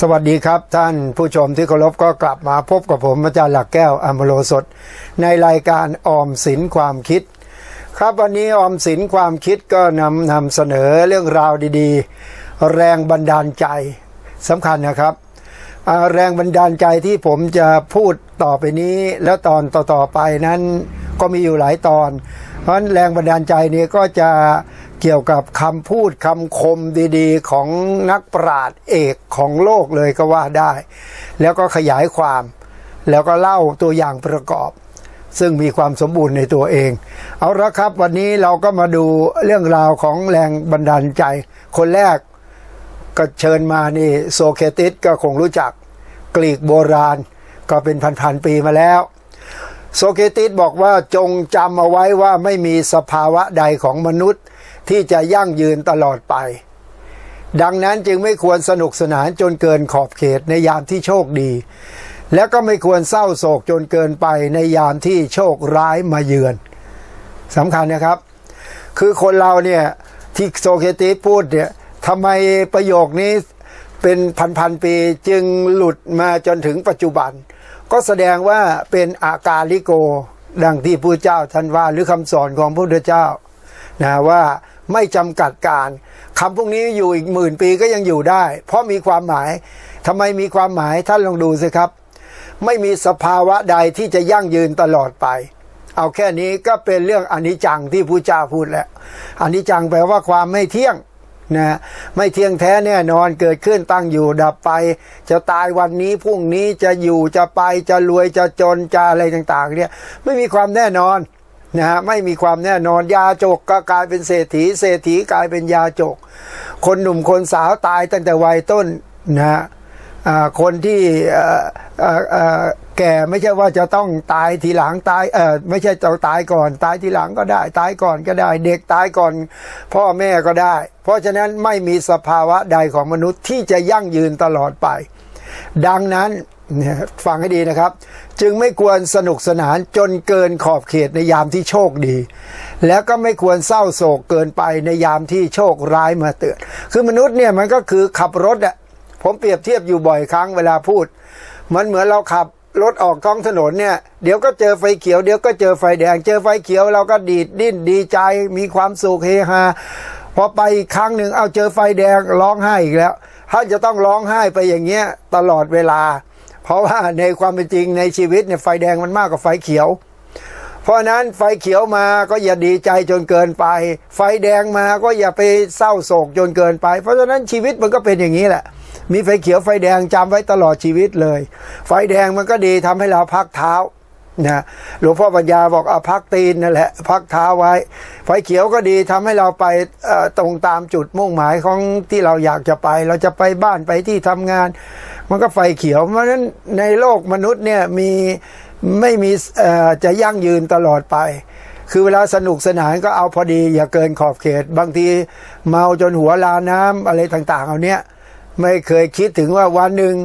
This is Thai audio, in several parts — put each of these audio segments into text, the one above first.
สวัสดีครับท่านผู้ชมที่เคารพก็กลับมาพบกับผมอาจารย์หลักแก้วอัมโลสด ในรายการออมสินความคิด ครับวันนี้ออมสินความคิดก็นำนำเสนอเรื่องราวดีๆ แรงบันดาลใจสำคัญนะครับ แรงบันดาลใจที่ผมจะพูดต่อไปนี้แล้วตอนต่อๆไปนั้นก็มีอยู่หลายตอน เพราะฉะนั้นแรงบันดาลใจนี้ก็จะ เกี่ยวกับคำพูดคำคมดีๆ ของนักปราชญ์เอกของโลกเลยก็ว่าได้ แล้วก็ขยายความ แล้วก็เล่าตัวอย่างประกอบ ซึ่งมีความสมบูรณ์ในตัวเอง เอาละครับวันนี้เราก็มาดูเรื่องราวของแรงบันดาลใจ คนแรกก็เชิญมานี่โซเคติสก็คงรู้จักกรีกโบราณ ก็เป็นพันๆปีมาแล้วโซเคติสบอกว่าจงจำเอาไว้ว่าไม่มีสภาวะใดของมนุษย์ ที่จะยั่งยืนตลอดไป ดังนั้นจึงไม่ควรสนุกสนานจนเกินขอบเขตในยามที่โชคดี และก็ไม่ควรเศร้าโศกจนเกินไปในยามที่โชคร้ายมาเยือนสำคัญนะครับ คือคนเราเนี่ยที่โซเคติสพูดเนี่ยทำไมประโยคนี้เป็นพันๆปีจึงหลุดมาจนถึงปัจจุบัน ก็แสดงว่าเป็นอาการลิโกดังที่พระเจ้าท่านว่าหรือคำสอนของพระพุทธเจ้านะว่า ไม่จำกัดการคำพวกนี้อยู่อีกหมื่นปีก็ยังอยู่ได้ เพราะมีความหมายทำไมมีความหมายท่านลองดูสิครับ ไม่มีสภาวะใดที่จะยั่งยืนตลอดไป เอาแค่นี้ก็เป็นเรื่องอนิจจังที่พระเจ้าพูดแล้วอนิจจังแปลว่าความไม่เที่ยงนะไม่เที่ยงแท้แน่นอนเกิดขึ้นตั้งอยู่ดับไป จะตายวันนี้พรุ่งนี้จะอยู่จะไปจะรวยจะจนจะอะไรต่าง ๆ เนี่ยไม่มีความแน่นอน นะฮะไม่มีความแน่นอนยาจกก็กลายเป็นเศรษฐี เศรษฐีกลายเป็นยาจก คนหนุ่มคนสาวตายตั้งแต่วัยต้นนะฮะคนที่แก่ไม่ใช่ว่าจะต้องตายทีหลังตายเออไม่ใช่ต้องตายก่อน ตายทีหลังก็ได้ ตายก่อนก็ได้ เด็กตายก่อน พ่อแม่ก็ได้ เพราะฉะนั้นไม่มีสภาวะใดของมนุษย์ที่จะยั่งยืนตลอดไป ดังนั้น เนี่ยฟังให้ดีนะครับ จึงไม่ควรสนุกสนานจนเกินขอบเขตในยามที่โชคดี แล้วก็ไม่ควรเศร้าโศกเกินไปในยามที่โชคร้ายมาเตือนคือมนุษย์เนี่ยมันก็คือขับรถอะผมเปรียบเทียบอยู่บ่อยครั้งเวลาพูด มันเหมือนเราขับรถออกท้องถนนเนี่ยเดี๋ยวก็เจอไฟเขียวเดี๋ยวก็เจอไฟแดง เจอไฟเขียวเราก็ดีดดิ้นดีใจมีความสุขเฮฮาพอไปอีกครั้งหนึ่งเอาเจอไฟแดงร้องไห้อีกแล้วท่านจะต้องร้องไห้ไปอย่างเงี้ยตลอดเวลา เพราะว่าในความเป็นจริงในชีวิตเนี่ยไฟแดงมันมากกว่าไฟเขียว เพราะฉะนั้นไฟเขียวมาก็อย่าดีใจจนเกินไป ไฟแดงมาก็อย่าไปเศร้าโศกจนเกินไป เพราะฉะนั้นชีวิตมันก็เป็นอย่างนี้แหละ มีไฟเขียวไฟแดงจำไว้ตลอดชีวิตเลย ไฟแดงมันก็ดีทำให้เราพักเท้านะหลวงพ่อปัญญาบอกเอาพักตีนนั่นแหละพักเท้าไว้ ไฟเขียวก็ดีทำให้เราไปตรงตามจุดมุ่งหมายของที่เราอยากจะไป เราจะไปบ้านไปที่ทำงาน มันก็ไฟเขียว เพราะฉะนั้นในโลกมนุษย์เนี่ยมีไม่มีจะยั่งยืนตลอดไป คือเวลาสนุกสนานก็เอาพอดี อย่าเกินขอบเขต บางทีเมาจนหัวลาน้ำอะไรต่าง ๆ เอาเนี้ยไม่เคยคิดถึงว่าวันหนึ่ง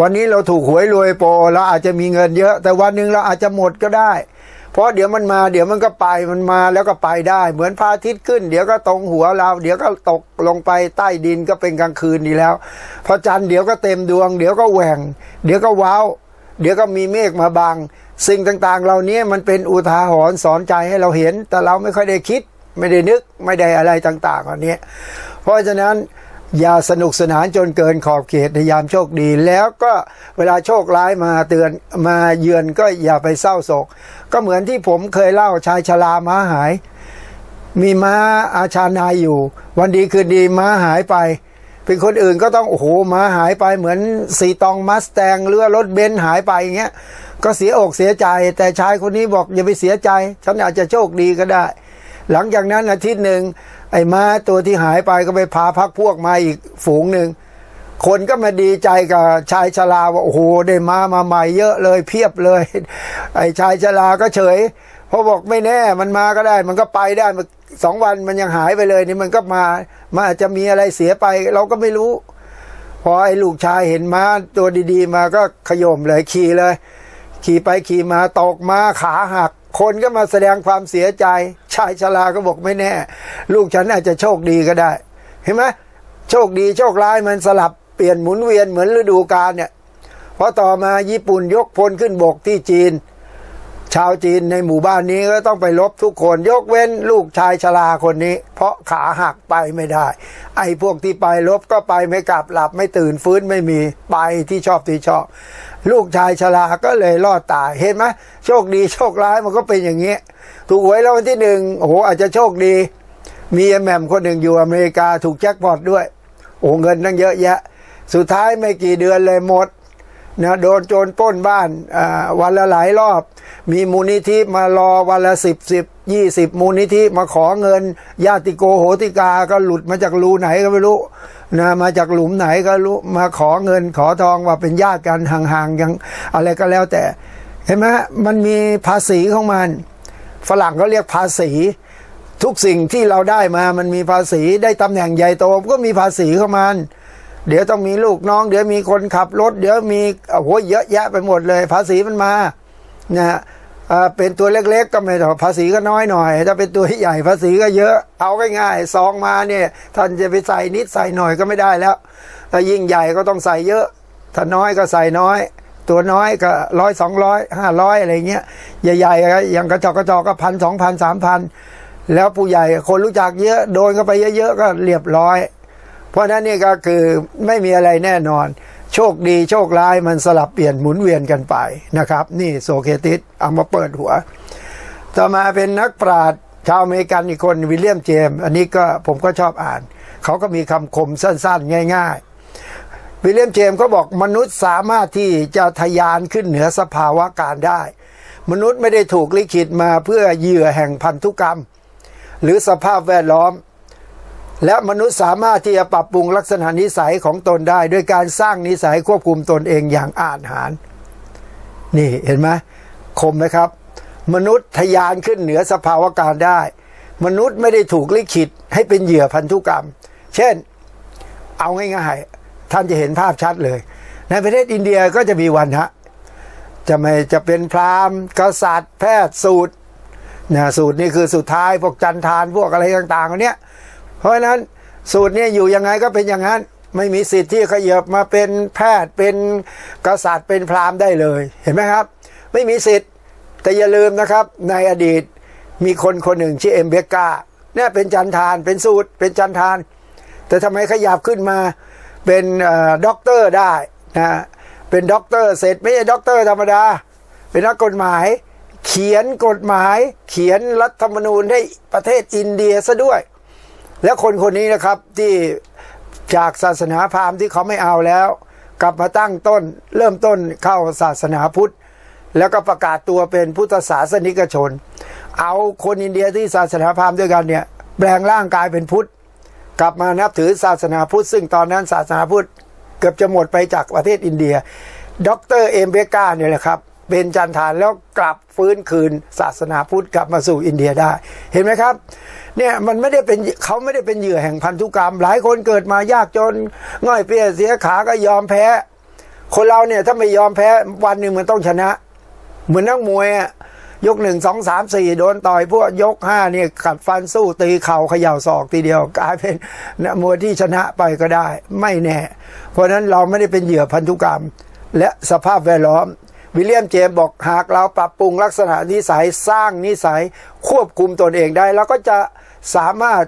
วันนี้เราถูกหวยรวยโปรเราอาจจะมีเงินเยอะ แต่วันหนึ่งเราอาจจะหมดก็ได้ ราะเดี๋ยวมันมาเดี๋ยวมันก็ไปมันมาแล้วก็ไปได้ เหมือนพระอาทิตย์ขึ้น เดี๋ยวก็ตรงหัวเรา เดี๋ยวก็ตกลงไปใต้ดินก็เป็นกลางคืนดีแล้วพอจันทร์เดี๋ยวก็เต็มดวง เดี๋ยวก็แหว่ง เดี๋ยวก็ว้าวเดี๋ยวก็มีเมฆมาบัง สิ่งต่างๆ เหล่านี้มันเป็นอุทาหรณ์สอนใจให้เราเห็น แต่เราไม่ค่อยได้คิด ไม่ได้นึกไม่ได้อะไรต่างๆเหล่านี้เพราะฉะนั้น อย่าสนุกสนานจนเกินขอบเขตในยามโชคดี แล้วก็เวลาโชคร้ายมาเตือนมาเยือนก็อย่าไปเศร้าโศก ก็เหมือนที่ผมเคยเล่าชายชราม้าหาย มีม้าอาชานายอยู่ วันดีคืนดีม้าหายไป เป็นคนอื่นก็ต้องโอ้โหม้าหายไปเหมือนสีตองมัสแตงหรือรถเบนซ์หายไปอย่างเงี้ยก็เสียอกเสียใจ แต่ชายคนนี้บอกอย่าไปเสียใจ ฉันอาจจะโชคดีก็ได้ หลังจากนั้นอาทิตย์หนึ่ง ไอ้ม้าตัวที่หายไปก็ไปพาพักพวกมาอีกฝูงหนึ่ง คนก็มาดีใจกับชายชราว่าโอ้โหได้มามาใหม่เยอะเลยเพียบเลย ไอ้ชายชราก็เฉยเพราะบอกไม่แน่มันมาก็ได้ มันก็ไปได้มันสองวันมันยังหายไปเลยนี่มันก็มามันอาจจะมีอะไรเสียไป เราก็ไม่รู้ พอไอ้ลูกชายเห็นม้าตัวดีๆ มาก็ขย่มเลยขี่เลย ขี่ไปขี่มาตกมาขาหัก คนก็มาแสดงความเสียใจ ชายชราก็บอกไม่แน่ ลูกฉันอาจจะโชคดีก็ได้ เห็นไหมโชคดีโชคร้ายมันสลับเปลี่ยนหมุนเวียนเหมือนฤดูกาลเนี่ยพอต่อมาญี่ปุ่นยกพลขึ้นบกที่จีน ชาวจีนในหมู่บ้านนี้ก็ต้องไปลบทุกคนยกเว้นลูกชายชราคนนี้ เพราะขาหักไปไม่ได้ ไอ้พวกที่ไปลบก็ไปไม่กลับหลับไม่ตื่นฟื้นไม่มีไปที่ชอบที่ชอบ ลูกชายชราก็เลยรอดตายเห็นไหมโชคดีโชคร้ายมันก็เป็นอย่างนี้ ถูกหวยแล้ววันที่หนึ่งโอ้โหอาจจะโชคดี มีแหม่มคนหนึ่งอยู่อเมริกาถูกแจ็คพอตด้วยโอ้เงินตั้งเยอะแยะ สุดท้ายไม่กี่เดือนเลยหมด นะโดนโจรป้นบ้านวันละหลายรอบ มีมูลนิธิมารอวันละสิบสิบยี่สิบมูลนิธิมาขอเงิน ญาติโกโหติกาก็หลุดมาจากรูไหนก็ไม่รู้นะมาจากหลุมไหนก็รู้มาขอเงินขอทองว่าเป็นญาติกันห่างๆยังอะไรก็แล้วแต่ เห็นไหมมันมีภาษีของมัน ฝรั่งเขาเรียกภาษี ทุกสิ่งที่เราได้มามันมีภาษีได้ตำแหน่งใหญ่โตก็มีภาษีของมัน เดี๋ยวต้องมีลูกน้อง เดี๋ยวมีคนขับรถ เดี๋ยวมีโอ้โหเยอะแยะไปหมดเลย ภาษีมันมานะฮะอ่าเป็นตัวเล็กๆก็ไม่ต้องภาษีก็น้อยหน่อย ถ้าเป็นตัวใหญ่ภาษีก็เยอะ เอาง่ายๆซองมาเนี่ย ท่านจะไปใส่นิดใส่หน่อยก็ไม่ได้แล้วถ้ายิ่งใหญ่ก็ต้องใส่เยอะ ถ้าน้อยก็ใส่น้อย ตัวน้อยก็ร้อยสองร้อยห้าร้อยอะไรเงี้ยใหญ่ๆก็อย่างกระจอกกระจอกก็พันสองพันสามพันแล้วผู้ใหญ่คนรู้จักเยอะโดนเข้าไปเยอะๆก็เรียบร้อย ราะนั้นนี่ก็คือไม่มีอะไรแน่นอน โชคดีโชคร้ายมันสลับเปลี่ยนหมุนเวียนกันไปนะครับ นี่โซเคติสเอามาเปิดหัว ต่อมาเป็นนักปราชญ์ชาวอเมริกันอีกคนวิลเลียมเจมส์อันนี้ก็ผมก็ชอบอ่าน เขาก็มีคำคมสั้น ๆ ง่าย ๆ วิลเลียมเจมส์เขาบอกมนุษย์สามารถที่จะทะยานขึ้นเหนือสภาวะการได้ มนุษย์ไม่ได้ถูกลิขิตมาเพื่อเหยื่อแห่งพันธุกรรม หรือสภาพแวดล้อม และมนุษย์สามารถที่จะปรับปรุงลักษณะนิสัยของตนได้ด้วยการสร้างนิสัยควบคุมตนเองอย่างอาจหาร นี่เห็นไหมคมไหมครับ มนุษย์ทะยานขึ้นเหนือสภาวะการได้ มนุษย์ไม่ได้ถูกลิขิตให้เป็นเหยื่อพันธุกรรม เช่น เอาง่ายๆท่านจะเห็นภาพชัดเลย ในประเทศอินเดียก็จะมีวันฮะจะไม่จะเป็นพราหมณ์ กษัตริย์ แพทย์สูตรนะสูตรนี่คือสุดท้ายพวกจันทานพวกอะไรต่างๆเนี้ย เพราะฉะนั้นสูตรเนี่ยอยู่ยังไงก็เป็นอย่างนั้น ไม่มีสิทธิ์ที่ขยับมาเป็นแพทย์เป็นกษัตริย์เป็นพราหมณ์ได้เลยเห็นไหมครับ ไม่มีสิทธิ์แต่อย่าลืมนะครับ ในอดีตมีคนคนหนึ่งชื่อเอ็มเบกาเนี่ยเป็นจันทานเป็นสูตรเป็นจันทาน แต่ทำไมขยับขึ้นมาเป็นเอ่อด็อกเตอร์ได้นะเป็นด็อกเตอร์เสร็จไม่ใช่ด็อกเตอร์ธรรมดา เป็นนักกฎหมาย เขียนกฎหมาย เขียนรัฐธรรมนูญให้ประเทศอินเดียซะด้วย แล้วคนคนนี้นะครับที่จากศาสนาพราหมณ์ที่เขาไม่เอาแล้ว กลับมาตั้งต้นเริ่มต้นเข้าศาสนาพุทธ แล้วก็ประกาศตัวเป็นพุทธศาสนิกชน เอาคนอินเดียที่ศาสนาพราหมณ์ด้วยกันเนี่ยแปลงร่างกายเป็นพุทธ กลับมานับถือศาสนาพุทธ ซึ่งตอนนั้นศาสนาพุทธเกือบจะหมดไปจากประเทศอินเดียด็อกเตอร์เอมเบกาเนี่ยแหละครับ เป็นจันทานแล้วกลับฟื้นคืนศาสนาพุทธกลับมาสู่อินเดียได้ เห็นไหมครับเนี่ยมันไม่ได้เป็นเขาไม่ได้เป็นเหยื่อแห่งพันธุกรรม หลายคนเกิดมายากจนง่อยเปียเสียขาก็ยอมแพ้ คนเราเนี่ยถ้าไม่ยอมแพ้วันหนึ่งมันต้องชนะ เหมือนนักมวยอะยกหนึ่งสองสามสี่โดนต่อยพวกยกห้าเนี่ยกัดฟันสู้ตีเข่าเขย่าศอกทีเดียวกลายเป็นนักมวยที่ชนะไปก็ได้ ไม่แน่ เพราะฉะนั้นเราไม่ได้เป็นเหยื่อพันธุกรรม และสภาพแวดล้อม วิลเลียมเจมส์บอกหากเราปรับปรุงลักษณะนิสัยสร้างนิสัยควบคุมตนเองได้เราก็จะสามารถ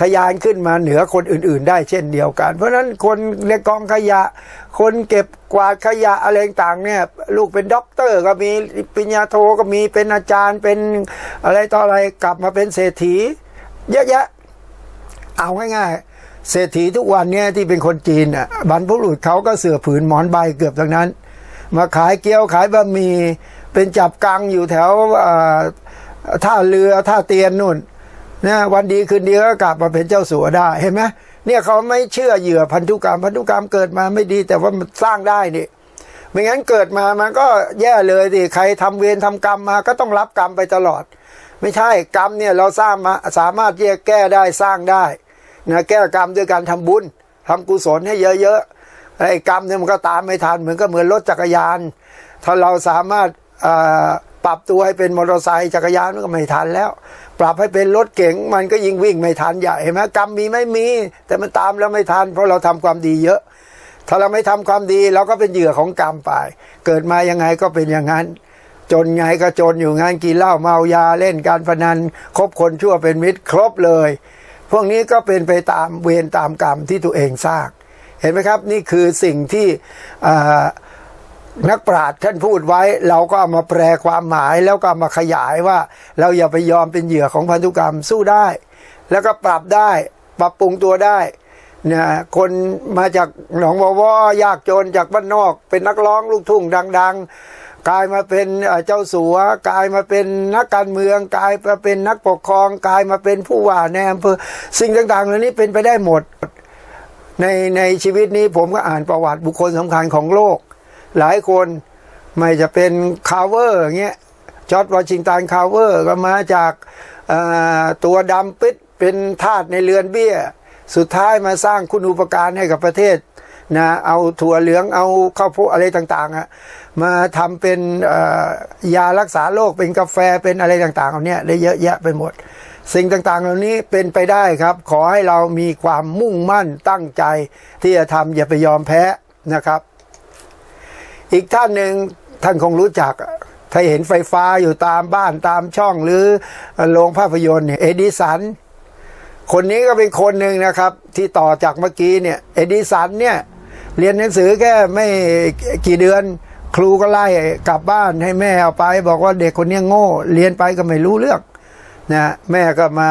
ทะยานขึ้นมาเหนือคนอื่น ๆ ได้เช่นเดียวกัน เพราะฉะนั้นคนในกองขยะ คนเก็บกวาดขยะอะไรต่างเนี่ย ลูกเป็นด็อกเตอร์ก็มีปริญญาโทก็มีเป็นอาจารย์เป็นอะไรต่ออะไรกลับมาเป็นเศรษฐี เยอะแยะ เอาง่ายๆเศรษฐีทุกวันเนี่ยที่เป็นคนจีนอะบรรพบุรุษเขาก็เสือผืนหมอนใบเกือบทั้งนั้น มาขายเกี๊ยวขายบะหมี่เป็นจับกังอยู่แถวท่าเรือท่าเตียนนู่นนะวันดีคืนดีก็กลับมาเป็นเจ้าสัวได้เห็นไหมเนี่ยเขาไม่เชื่อเหยื่อพันธุกรรม พันธุกรรมเกิดมาไม่ดีแต่ว่ามันสร้างได้นี่ไม่งั้นเกิดมามันก็แย่เลยสิใครทำเวรทำกรรมมาก็ต้องรับกรรมไปตลอด ไม่ใช่กรรมเนี่ยเราสร้างมาสามารถแยกแก้ได้สร้างได้นะแก้กรรมด้วยการทำบุญทำกุศลให้เยอะๆ ไอ้กรรมเนี่ยมันก็ตามไม่ทันเหมือนก็เหมือนรถจักรยาน ถ้าเราสามารถปรับตัวให้เป็นมอเตอร์ไซค์จักรยานมันก็ไม่ทันแล้ว ปรับให้เป็นรถเก๋งมันก็ยิ่งวิ่งไม่ทันใหญ่เห็นไหมกรรมมีไม่มี แต่มันตามแล้วไม่ทัน เพราะเราทำความดีเยอะ ถ้าเราไม่ทำความดีเราก็เป็นเหยื่อของกรรมไป เกิดมายังไงก็เป็นอย่างนั้น จนไงก็จนอยู่งานกินเหล้าเมายาเล่นการพนันคบคนชั่วเป็นมิตรครบเลย พวกนี้ก็เป็นไปตามเวรตามกรรมที่ตัวเองสร้าง เห็นไหมครับ นี่คือสิ่งที่นักปราชญ์ท่านพูดไว้ เราก็เอามาแปลความหมายแล้วก็ามาขยายว่า เราอย่าไปยอมเป็นเหยื่อของพันธุกรรมสู้ได้ แล้วก็ปรับได้ปรับปรุงตัวได้นะคนมาจากหนองบัวว่อยากจนจากบ้านนอก เป็นนักร้องลูกทุ่งดัง ๆ กลายมาเป็นเจ้าสัวกลายมาเป็นนักการเมือง กลายมาเป็นนักปกครอง กลายมาเป็นผู้ว่าในอำเภอสิ่งต่างๆเหล่านี้เป็นไปได้หมด ในในชีวิตนี้ผมก็อ่านประวัติบุคคลสำคัญของโลก หลายคนไม่จะเป็นคาเวอร์อย่างเงี้ยจอร์ดวอชิงตันคาเวอร์ก็มาจากตัวดำปิดเป็นทาสในเรือนเบี้ย สุดท้ายมาสร้างคุณูปการให้กับประเทศนะเอาถั่วเหลืองเอาข้าวโพดอะไรต่างๆอะมาทำเป็นยารักษาโรคเป็นกาแฟเป็นอะไรต่างๆเหล่านี้ยได้เยอะแยะไปหมด สิ่งต่างๆ เหล่านี้เป็นไปได้ครับ ขอให้เรามีความมุ่งมั่นตั้งใจ ที่จะทำอย่าไปยอมแพ้นะครับ อีกท่านหนึ่งท่านคงรู้จัก ถ้าเห็นไฟฟ้าอยู่ตามบ้านตามช่องหรือโรงภาพยนตร์เนี่ยเอดิสันคนนี้ก็เป็นคนหนึ่งนะครับ ที่ต่อจากเมื่อกี้เนี่ยเอดิสันเนี่ยเรียนหนังสือแค่ไม่กี่เดือนครูก็ไล่กลับบ้านให้แม่เอาไป บอกว่าเด็กคนนี้โง่ เรียนไปก็ไม่รู้เรื่อง นะแม่ก็มา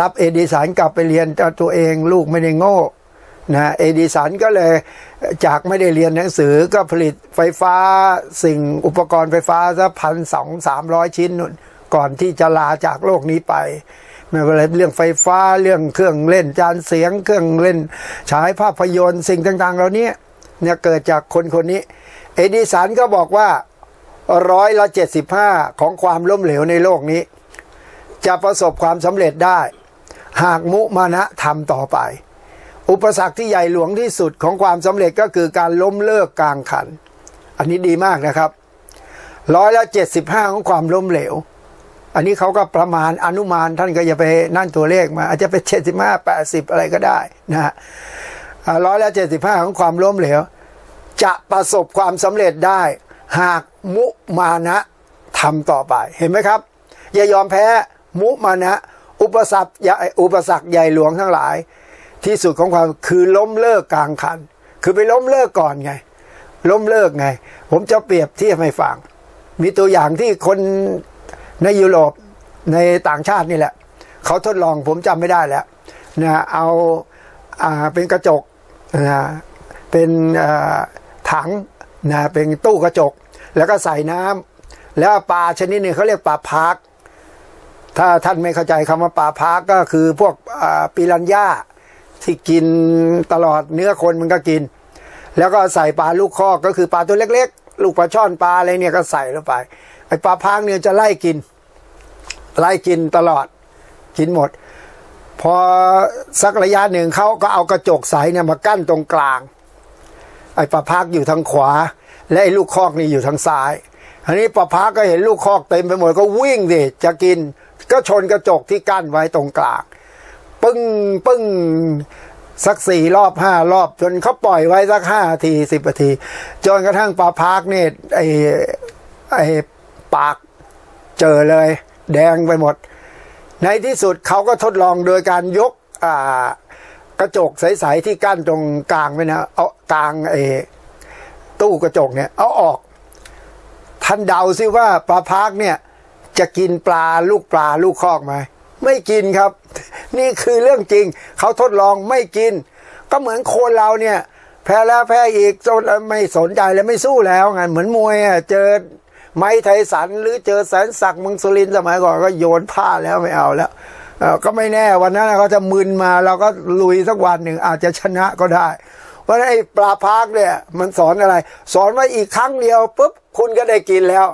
รับเอดิสันกลับไปเรียนตัวเองลูกไม่ได้โง่นะเอดิสันก็เลยจากไม่ได้เรียนหนังสือก็ผลิตไฟฟ้าสิ่งอุปกรณ์ไฟฟ้าสักพันสองสามร้อยชิ้นนู่นก่อนที่จะลาจากโลกนี้ไปไม่ว่าอะไรเรื่องไฟฟ้าเรื่องเครื่องเล่นจานเสียง เครื่องเล่นฉายภาพยนตร์สิ่งต่างๆ เหล่านี้เนี่ยเกิดจากคนคนนี้ เอดิสันก็บอกว่าร้อยละเจ็ดสิบห้าของความล้มเหลวในโลกนี้ จะประสบความสำเร็จได้ หากมุมานะทำต่อไป อุปสรรคที่ใหญ่หลวงที่สุดของความสำเร็จก็คือการล้มเลิกกลางคัน อันนี้ดีมากนะครับร้อยละเจ็ดสิบห้าของความล้มเหลว อันนี้เขาก็ประมาณอนุมานท่านก็อย่าไปนั่นตัวเลขมา อาจจะเป็นเจ็ดสิบห้าแปดสิบอะไรก็ได้นะฮะร้อยละเจ็ดสิบห้าของความล้มเหลว จะประสบความสำเร็จได้ หากมุมานะทำต่อไปเห็นไหมครับ อย่ายอมแพ้ มุมานะ อุปสรรคใหญ่อุปสรรคใหญ่หลวงทั้งหลาย ที่สุดของความคือล้มเลิกกลางคัน คือไปล้มเลิกก่อนไง ล้มเลิกไง ผมจะเปรียบเทียบให้ฟัง มีตัวอย่างที่คนในยุโรปในต่างชาตินี่แหละ เขาทดลองผมจำไม่ได้แล้วนะเอาอาเป็นกระจกนะเป็นถังนะเป็นตู้กระจก แล้วก็ใส่น้ำแล้วปลาชนิดหนึ่งเขาเรียกปลาพาร์ ถ้าท่านไม่เข้าใจคำว่าปลาพากก็คือพวกปิรันย่าที่กินตลอดเนื้อคนมันก็กิน แล้วก็ใส่ปลาลูกคอกก็คือปลาตัวเล็ก ๆ ลูกปลาช่อนปลาอะไรเนี่ยก็ใส่ลงไปไอปลาพากเนี่ยจะไล่กิน ไล่กินตลอด กินหมด พอสักระยะหนึ่งเขาก็เอากระจกใสเนี่ยมากั้นตรงกลาง ไอ้ปลาพากอยู่ทางขวา และไอ้ลูกคอกนี่อยู่ทางซ้ายอันนี้ปลาพากก็เห็นลูกคอกเต็มไปหมดก็วิ่งดิจะกิน ก็ชนกระจกที่กั้นไว้ตรงกลาง ปึ้งปึ้งสักสี่รอบห้ารอบ จนเขาปล่อยไว้สักห้าทีสิบนาที จนกระทั่งปลาพากเนี่ยไอไอปากเจอเลย แดงไปหมด ในที่สุดเขาก็ทดลองโดยการยกอ่ากระจกใสๆที่กั้นตรงกลางไว้นะเอากลางเอตู้กระจกเนี่ย เอาออกท่านเดาซิว่าปลาพากเนี่ย จะกินปลาลูกปลาลูกคอกไหมไม่กินครับ นี่คือเรื่องจริง เขาทดลองไม่กิน ก็เหมือนคนเราเนี่ย แพ้แล้วแพ้อีกจนไม่สนใจแล้วไม่สู้แล้วไงเหมือนมวยอะเจอไม้ไทสันหรือเจอแสนศักดิ์มึงสุรินสมัยก่อนก็โยนผ้าแล้วไม่เอาแล้วเออก็ไม่แน่วันนั้นเขาจะมึนมาเราก็ลุยสักวันหนึ่งอาจจะชนะก็ได้เพราะไอ้ปลาพากเนี่ยมันสอนอะไร สอนว่าอีกครั้งเดียวปุ๊บคุณก็ได้กินแล้ว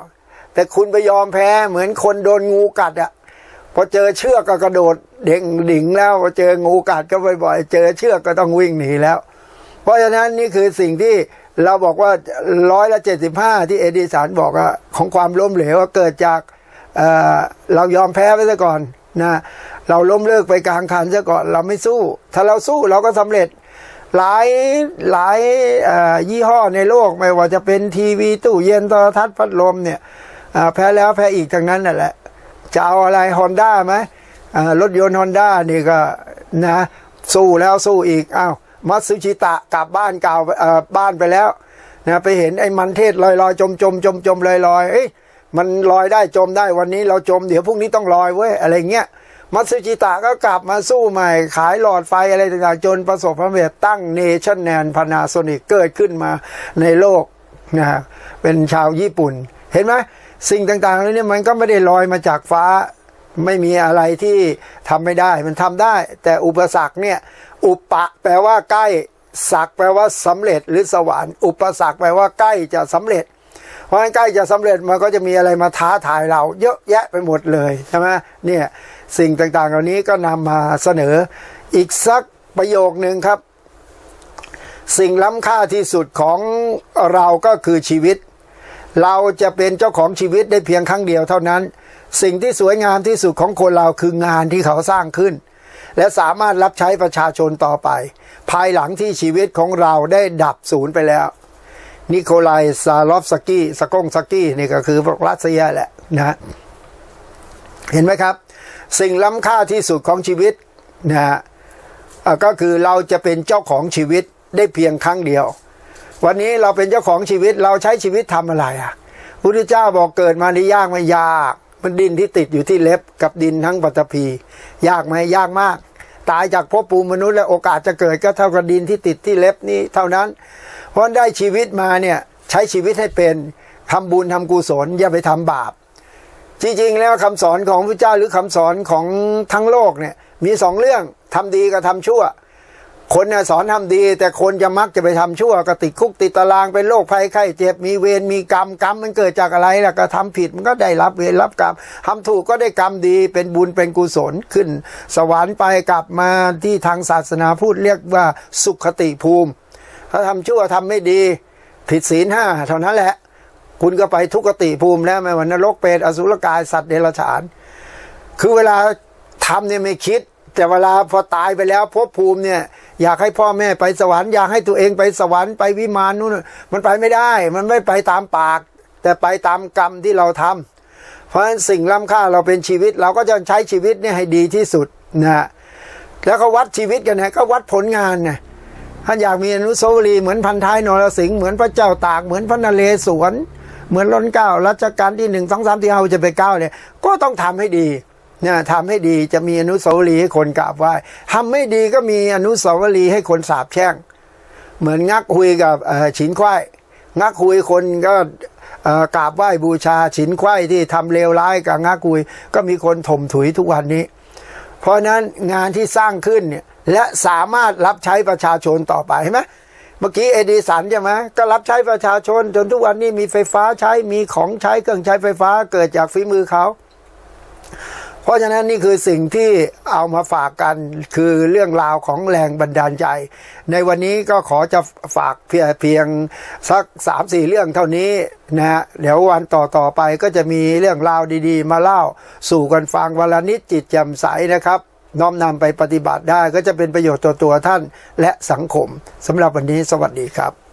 แต่คุณไปยอมแพ้เหมือนคนโดนงูกัดอะพอเจอเชือกก็กระโดดเด้งดิ่งแล้วพอเจองูกัดก็บ่อยๆเจอเชือกก็ต้องวิ่งหนีแล้ว เพราะฉะนั้นนี่คือสิ่งที่เราบอกว่าร้อยละเจ็ดสิบห้าที่เอดิสันบอกว่าของความล้มเหลวเกิดจากเอ่อเรายอมแพ้ไปซะก่อนนะเราล้มเลิกไปกลางคันซะก่อนเราไม่สู้ ถ้าเราสู้เราก็สำเร็จหลายหลายยี่ห้อในโลกไม่ว่าจะเป็นทีวีตู้เย็นโทรทัศน์พัดลมเนี่ย แพ้แล้วแพ้อีกทั้งนั้นนั่นแหละ จะเอาอะไรฮอนด้าไหมรถยนต์ฮอนด้านี่ก็นะ สู้แล้วสู้อีกอ้าวมัตสึชิตะกลับบ้านเก่าบ้านไปแล้วนะไปเห็นไอ้มันเทศลอยลอยจมจมจมจมลอยลอยเอ้ยมันลอยได้จมได้วันนี้เราจมเดี๋ยวพรุ่งนี้ต้องลอยเว้ยอะไรเงี้ยมัตสึจิตะก็กลับมาสู้ใหม่ ขายหลอดไฟอะไรต่างๆจนประสบความสำเร็จตั้งเนชั่นแนนพานาโซนิกเกิดขึ้นมาในโลกนะเป็นชาวญี่ปุ่น เห็นไหม สิ่งต่างๆเหล่านี้มันก็ไม่ได้ลอยมาจากฟ้า ไม่มีอะไรที่ทำไม่ได้มันทำได้ แต่อุปสรรคเนี่ยอุปะแปลว่าใกล้สักแปลว่าสำเร็จหรือสวรรค์อุปสรรคแปลว่าใกล้จะสำเร็จ เพราะฉะนั้นใกล้จะสำเร็จมันก็จะมีอะไรมาท้าทายเรา เยอะแยะไปหมดเลยใช่ไหมเนี่ยสิ่งต่างๆ เหล่านี้ก็นำมาเสนออีกสักประโยคหนึ่งครับ สิ่งล้ำค่าที่สุดของเราก็คือชีวิต เราจะเป็นเจ้าของชีวิตได้เพียงครั้งเดียวเท่านั้น สิ่งที่สวยงามที่สุดของคนเราคืองานที่เขาสร้างขึ้น และสามารถรับใช้ประชาชนต่อไป ภายหลังที่ชีวิตของเราได้ดับศูนย์ไปแล้ว นิโคลายซาลอฟสกี้สกงสกี้นี่ก็คือพวกรัสเซียแหละนะเห็นไหมครับ สิ่งล้ำค่าที่สุดของชีวิตนะฮะก็คือเราจะเป็นเจ้าของชีวิตได้เพียงครั้งเดียว วันนี้เราเป็นเจ้าของชีวิตเราใช้ชีวิตทำอะไรอะพุทธเจ้าบอกเกิดมานี่ยากไหมยาก มันดินที่ติดอยู่ที่เล็บกับดินทั้งปัตภียากไหมยากมาก ตายจากภพภูมิมนุษย์แล้วโอกาสจะเกิดก็เท่ากับดินที่ติดที่เล็บนี้เท่านั้น เพราะได้ชีวิตมาเนี่ยใช้ชีวิตให้เป็นทำบุญทำกุศลอย่าไปทำบาป จริงๆแล้วคำสอนของพระเจ้าหรือคำสอนของทั้งโลกเนี่ยมีสองเรื่องทำดีกับทำชั่ว คนเนี่ยสอนทำดี แต่คนจะมักจะไปทำชั่วก็ติดคุกติดตารางเป็นโรคภัยไข้เจ็บมีเวรมีกรรมกรรมมันเกิดจากอะไรล่ะก็ทำผิดมันก็ได้รับเวรรับกรรมทำถูกก็ได้กรรมดีเป็นบุญเป็นกุศลขึ้น สวรรค์ไปกลับมาที่ทางศาสนาพูดเรียกว่าสุขติภูมิ ถ้าทำชั่วทำไม่ดี ผิดศีลห้าเท่านั้นแหละ คุณก็ไปทุกติภูมิแล้วไม่ว่านรกเปรตอสุรกายสัตว์เดรัจฉาน คือเวลาทำเนี่ยไม่คิด แต่เวลาพอตายไปแล้วภพภูมิเนี่ย อยากให้พ่อแม่ไปสวรรค์อยากให้ตัวเองไปสวรรค์ไปวิมานนู่นมันไปไม่ได้ มันไม่ไปตามปาก แต่ไปตามกรรมที่เราทำเพราะฉะนั้นสิ่งล้ำค่าเราเป็นชีวิต เราก็จะใช้ชีวิตเนี่ยให้ดีที่สุดนะฮะแล้วก็วัดชีวิตกันนะก็วัดผลงานนะท่านอยากมีอนุสาวรีย์เหมือนพันท้ายนรสิงห์เหมือนพระเจ้าตากเหมือนพระนเรศวรเหมือนรัชเก้ารัชกาลที่หนึ่งสองสามที่เราจะไปเก้าเนี่ยก็ต้องทำให้ดี เนี่ยทำให้ดีจะมีอนุสาวรีย์ให้คนกราบไหว้ทำไม่ดีก็มีอนุสาวรีย์ให้คนสาบแช่ง เหมือนงักคุยกับฉินควายงักคุยคนก็กราบไหว้บูชาฉินควายที่ทำเลวร้ายกับงักคุย ก็มีคนถมถุยทุกวันนี้ เพราะฉะนั้นงานที่สร้างขึ้นเนี่ยและสามารถรับใช้ประชาชนต่อไปเห็นไหมเมื่อกี้เอดิสันใช่ไหมก็รับใช้ประชาชน จนทุกวันนี้มีไฟฟ้าใช้มีของใช้เครื่องใช้ไฟฟ้าเกิดจากฝีมือเขา เพราะฉะนั้นนี่คือสิ่งที่เอามาฝากกันคือเรื่องราวของแรงบันดาลใจ ในวันนี้ก็ขอจะฝากเพียงเพียงสักสามสี่เรื่องเท่านี้นะฮะเดี๋ยววันต่อต่อๆไปก็จะมีเรื่องราวดีๆ มาเล่าสู่กันฟังวันละนิดจิตแจ่มใสนะครับน้อมนำไปปฏิบัติได้ก็จะเป็นประโยชน์ต่อตัวท่านและสังคมสำหรับวันนี้สวัสดีครับ